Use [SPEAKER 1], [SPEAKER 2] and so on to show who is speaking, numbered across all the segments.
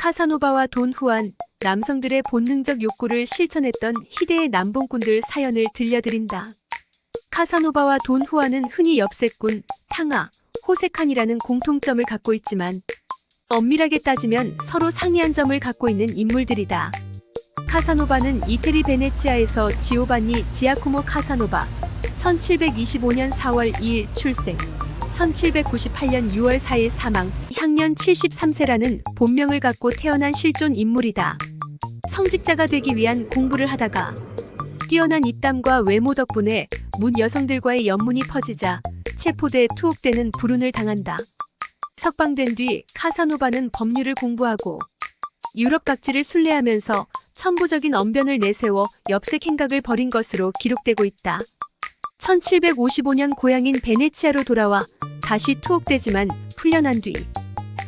[SPEAKER 1] 카사노바와 돈 후안, 남성들의 본능적 욕구를 실천했던 희대의 남봉꾼들 사연을 들려드린다. 카사노바와 돈 후안은 흔히 엽세꾼, 탕아, 호세칸이라는 공통점을 갖고 있지만 엄밀하게 따지면 서로 상이한 점을 갖고 있는 인물들이다. 카사노바는 이태리 베네치아에서 지오바니 지아코모 카사노바, 1725년 4월 2일 출생, 1798년 6월 4일 사망, 향년 73세라는 본명을 갖고 태어난 실존 인물이다. 성직자가 되기 위한 공부를 하다가 뛰어난 입담과 외모 덕분에 문 여성들과의 연문이 퍼지자 체포돼 투옥되는 불운을 당한다. 석방된 뒤 카사노바는 법률을 공부하고 유럽 각지를 순례하면서 천부적인 언변을 내세워 엽색 행각을 벌인 것으로 기록되고 있다. 1755년 고향인 베네치아로 돌아와 다시 투옥되지만 풀려난 뒤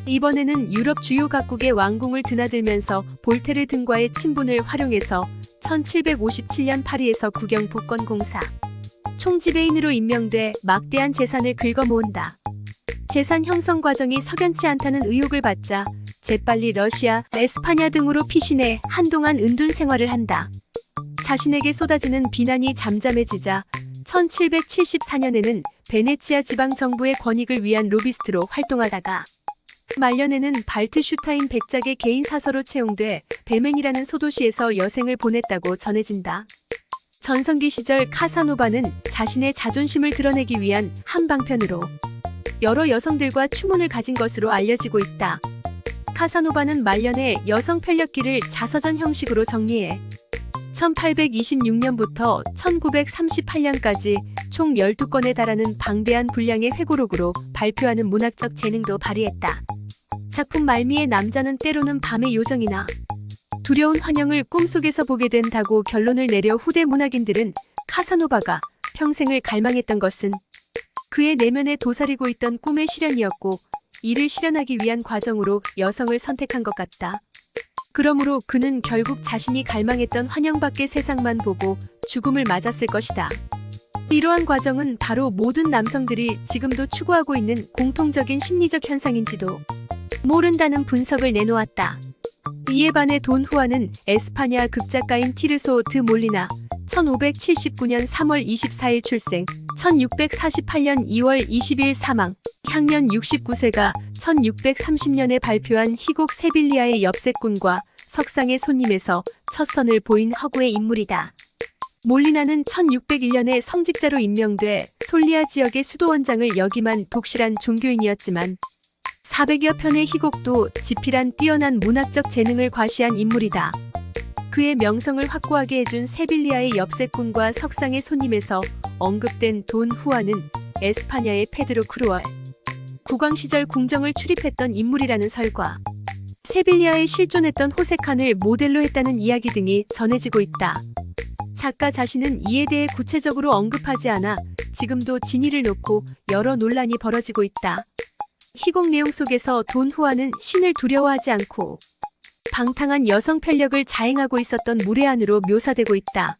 [SPEAKER 1] 이번에는 유럽 주요 각국의 왕궁을 드나들면서 볼테르 등과의 친분을 활용해서 1757년 파리에서 국영 복권 공사 총지배인으로 임명돼 막대한 재산을 긁어 모은다. 재산 형성 과정이 석연치 않다는 의혹을 받자 재빨리 러시아, 에스파냐 등으로 피신해 한동안 은둔 생활을 한다. 자신에게 쏟아지는 비난이 잠잠해지자 1774년에는 베네치아 지방 정부의 권익을 위한 로비스트로 활동하다가 말년에는 발트 슈타인 백작의 개인 사서로 채용돼 베멘이라는 소도시에서 여생을 보냈다고 전해진다. 전성기 시절 카사노바는 자신의 자존심을 드러내기 위한 한방편으로 여러 여성들과 추문을 가진 것으로 알려지고 있다. 카사노바는 말년에 여성 편력기를 자서전 형식으로 정리해 1826년부터 1938년까지 총 12건에 달하는 방대한 분량의 회고록으로 발표하는 문학적 재능도 발휘했다. 작품 말미에 남자는 때로는 밤의 요정이나 두려운 환영을 꿈속에서 보게 된다고 결론을 내려 후대 문학인들은 카사노바가 평생을 갈망했던 것은 그의 내면에 도사리고 있던 꿈의 실현이었고 이를 실현하기 위한 과정으로 여성을 선택한 것 같다. 그러므로 그는 결국 자신이 갈망했던 환영밖의 세상만 보고 죽음을 맞았을 것이다. 이러한 과정은 바로 모든 남성들이 지금도 추구하고 있는 공통적인 심리적 현상인지도 모른다는 분석을 내놓았다. 이에 반해 돈 후아는 에스파냐 극작가인 티르소 드 몰리나 1579년 3월 24일 출생, 1648년 2월 20일 사망, 향년 69세가 1630년에 발표한 희곡 세빌리아의 엽색꾼과 석상의 손님에서 첫 선을 보인 허구의 인물이다. 몰리나는 1601년에 성직자로 임명돼 솔리아 지역의 수도원장을 역임한 독실한 종교인이었지만 400여 편의 희곡도 지필한 뛰어난 문학적 재능을 과시한 인물이다. 그의 명성을 확고하게 해준 세빌리아의 엽색꾼과 석상의 손님에서 언급된 돈 후아는 에스파냐의 페드로 크루얼, 국왕 시절 궁정을 출입했던 인물이라는 설과 세빌리아에 실존했던 호세칸을 모델로 했다는 이야기 등이 전해지고 있다. 작가 자신은 이에 대해 구체적으로 언급하지 않아 지금도 진위를 놓고 여러 논란이 벌어지고 있다. 희곡 내용 속에서 돈 후아는 신을 두려워하지 않고 방탕한 여성 편력을 자행하고 있었던 무례한으로 묘사되고 있다.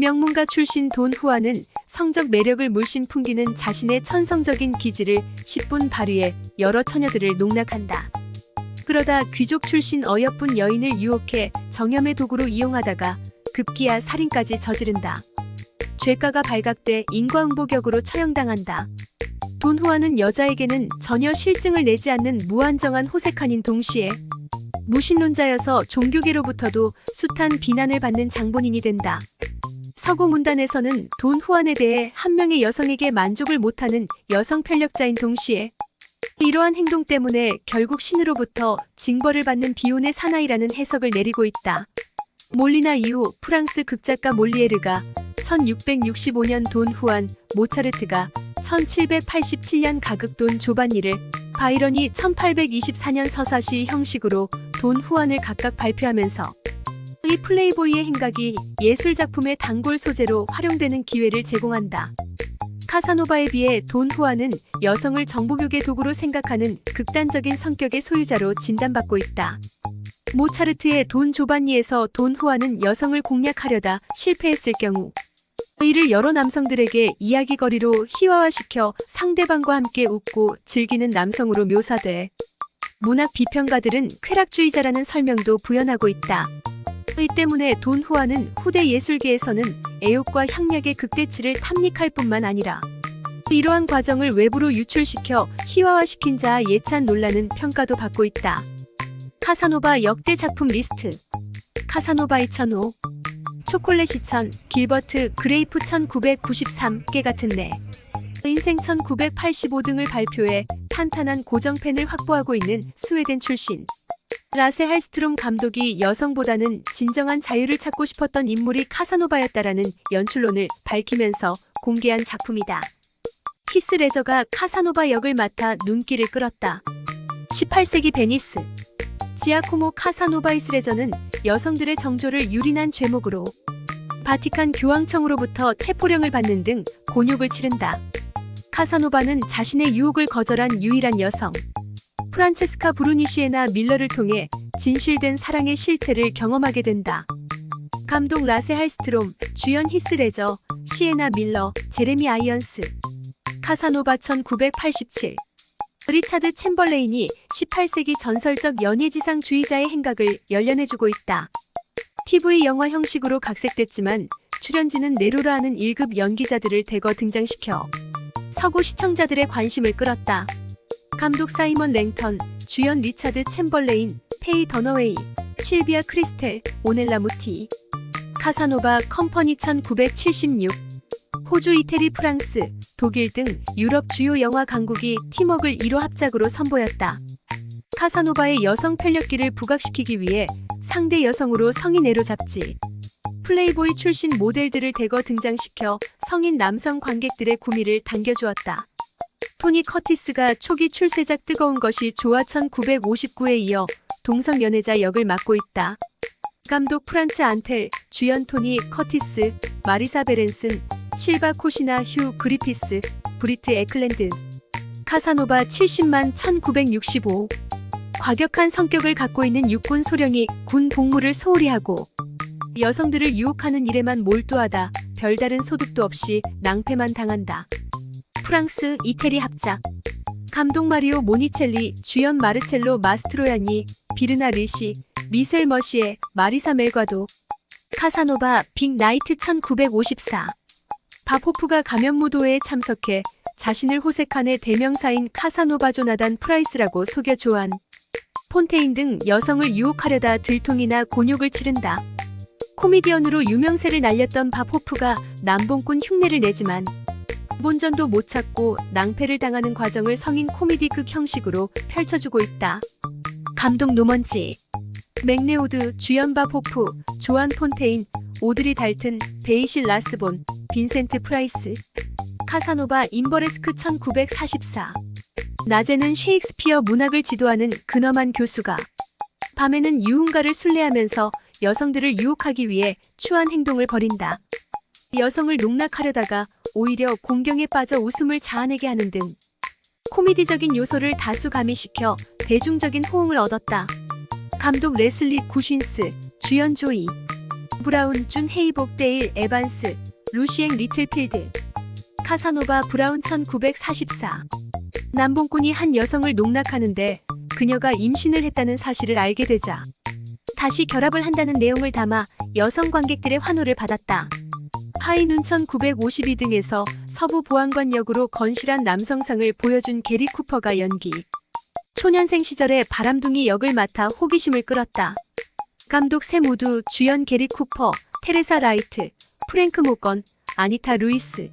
[SPEAKER 1] 명문가 출신 돈 후아는 성적 매력을 물씬 풍기는 자신의 천성적인 기질을 10분 발휘해 여러 처녀들을 농락한다. 그러다 귀족 출신 어여쁜 여인을 유혹해 정염의 도구로 이용하다가 급기야 살인까지 저지른다. 죄가가 발각돼 인과응보격으로 처형당한다. 돈 후아는 여자에게는 전혀 실증을 내지 않는 무한정한 호색한인 동시에 무신론자여서 종교계로부터도 숱한 비난을 받는 장본인이 된다. 서구 문단에서는 돈 후안에 대해 한 명의 여성에게 만족을 못하는 여성 편력자인 동시에 이러한 행동 때문에 결국 신으로부터 징벌을 받는 비혼의 사나이라는 해석을 내리고 있다. 몰리나 이후 프랑스 극작가 몰리에르가 1665년 돈 후안, 모차르트가 1787년 가극 돈 조반니를 바이런이 1824년 서사시 형식으로 돈 후안을 각각 발표하면서 이 플레이보이의 행각이 예술 작품의 단골 소재로 활용되는 기회를 제공한다. 카사노바에 비해 돈 후안은 여성을 정보교계 도구로 생각하는 극단적인 성격의 소유자로 진단받고 있다. 모차르트의 돈 조반니에서 돈 후안은 여성을 공략하려다 실패했을 경우 이를 여러 남성들에게 이야기거리로 희화화시켜 상대방과 함께 웃고 즐기는 남성으로 묘사돼 문학 비평가들은 쾌락주의자라는 설명도 부연하고 있다. 이 때문에 돈 후아는 후대 예술계에서는 애욕과 향락의 극대치를 탐닉할 뿐만 아니라 이러한 과정을 외부로 유출시켜 희화화시킨 자 예찬 논란은 평가도 받고 있다. 카사노바 역대 작품 리스트 카사노바 2005 초콜릿 2000 길버트 그레이프 1993개 같은 내 인생 1985 등을 발표해 탄탄한 고정팬을 확보하고 있는 스웨덴 출신 라세 할스트롬 감독이 여성보다는 진정한 자유를 찾고 싶었던 인물이 카사노바였다라는 연출론을 밝히면서 공개한 작품이다. 히스 레저가 카사노바 역을 맡아 눈길을 끌었다. 18세기 베니스 지아코모 카사노바 히스레저는 여성들의 정조를 유린한 죄목으로 바티칸 교황청으로부터 체포령을 받는 등 곤욕을 치른다. 카사노바는 자신의 유혹을 거절한 유일한 여성. 프란체스카 브루니시에나 밀러를 통해 진실된 사랑의 실체를 경험하게 된다. 감독 라세 할스트롬, 주연 히스 레저, 시에나 밀러, 제레미 아이언스. 카사노바 1987. 리차드 챔벌레인이 18세기 전설적 연예지상주의자의 행각을 열려내주고 있다. TV 영화 형식으로 각색됐지만 출연진은 네로라는 1급 연기자들을 대거 등장시켜 서구 시청자들의 관심을 끌었다. 감독 사이먼 랭턴, 주연 리차드 챔벌레인, 페이 더너웨이, 실비아 크리스텔, 오넬라 무티. 카사노바 컴퍼니 1976. 호주, 이태리, 프랑스, 독일 등 유럽 주요 영화 강국이 팀웍을 1호 합작으로 선보였다. 카사노바의 여성 편력기를 부각시키기 위해 상대 여성으로 성인 애로 잡지. 플레이보이 출신 모델들을 대거 등장시켜 성인 남성 관객들의 구미를 당겨주었다. 토니 커티스가 초기 출세작 뜨거운 것이 조화 1959에 이어 동성 연애자 역을 맡고 있다. 감독 프란츠 안텔, 주연 토니 커티스, 마리사 베렌슨, 실바 코시나 휴 그리피스, 브리트 에클랜드. 카사노바 70만 1965. 과격한 성격을 갖고 있는 육군 소령이 군 복무를 소홀히 하고 여성들을 유혹하는 일에만 몰두하다 별다른 소득도 없이 낭패만 당한다. 프랑스 이태리 합작 감독 마리오 모니첼리 주연 마르첼로 마스트로야니 비르나 리시 미셀 머시에 마리사 멜과도 카사노바 빅 나이트 1954 바포프가 감염무도회에 참석해 자신을 호색한의 대명사인 카사노바 조나단 프라이스라고 속여 조한 폰테인 등 여성을 유혹하려다 들통이나 곤욕을 치른다. 코미디언으로 유명세를 날렸던 바포프가 남봉꾼 흉내를 내지만 본전도 못 찾고 낭패를 당하는 과정을 성인 코미디 극 형식으로 펼쳐주고 있다. 감독 노먼지 맥네오드, 주연 바포프, 조한 폰테인, 오드리 달튼, 베이실 라스본, 빈센트 프라이스 카사노바 인버레스크 1944 낮에는 셰익스피어 문학을 지도하는 근엄한 교수가 밤에는 유흥가를 순례하면서 여성들을 유혹하기 위해 추한 행동을 벌인다. 여성을 농락하려다가 오히려 공경에 빠져 웃음을 자아내게 하는 등 코미디적인 요소를 다수 가미시켜 대중적인 호응을 얻었다. 감독 레슬리 구신스, 주연 조이, 브라운, 준 헤이복 데일 에반스, 루시앵 리틀필드, 카사노바 브라운 1944. 남봉꾼이 한 여성을 농락하는데 그녀가 임신을 했다는 사실을 알게 되자 다시 결합을 한다는 내용을 담아 여성 관객들의 환호를 받았다. 하이눈천 952 등에서 서부 보안관 역으로 건실한 남성상을 보여준 게리 쿠퍼가 연기. 초년생 시절에 바람둥이 역을 맡아 호기심을 끌었다. 감독 세 모두 주연 게리 쿠퍼, 테레사 라이트, 프랭크 모건, 아니타 루이스,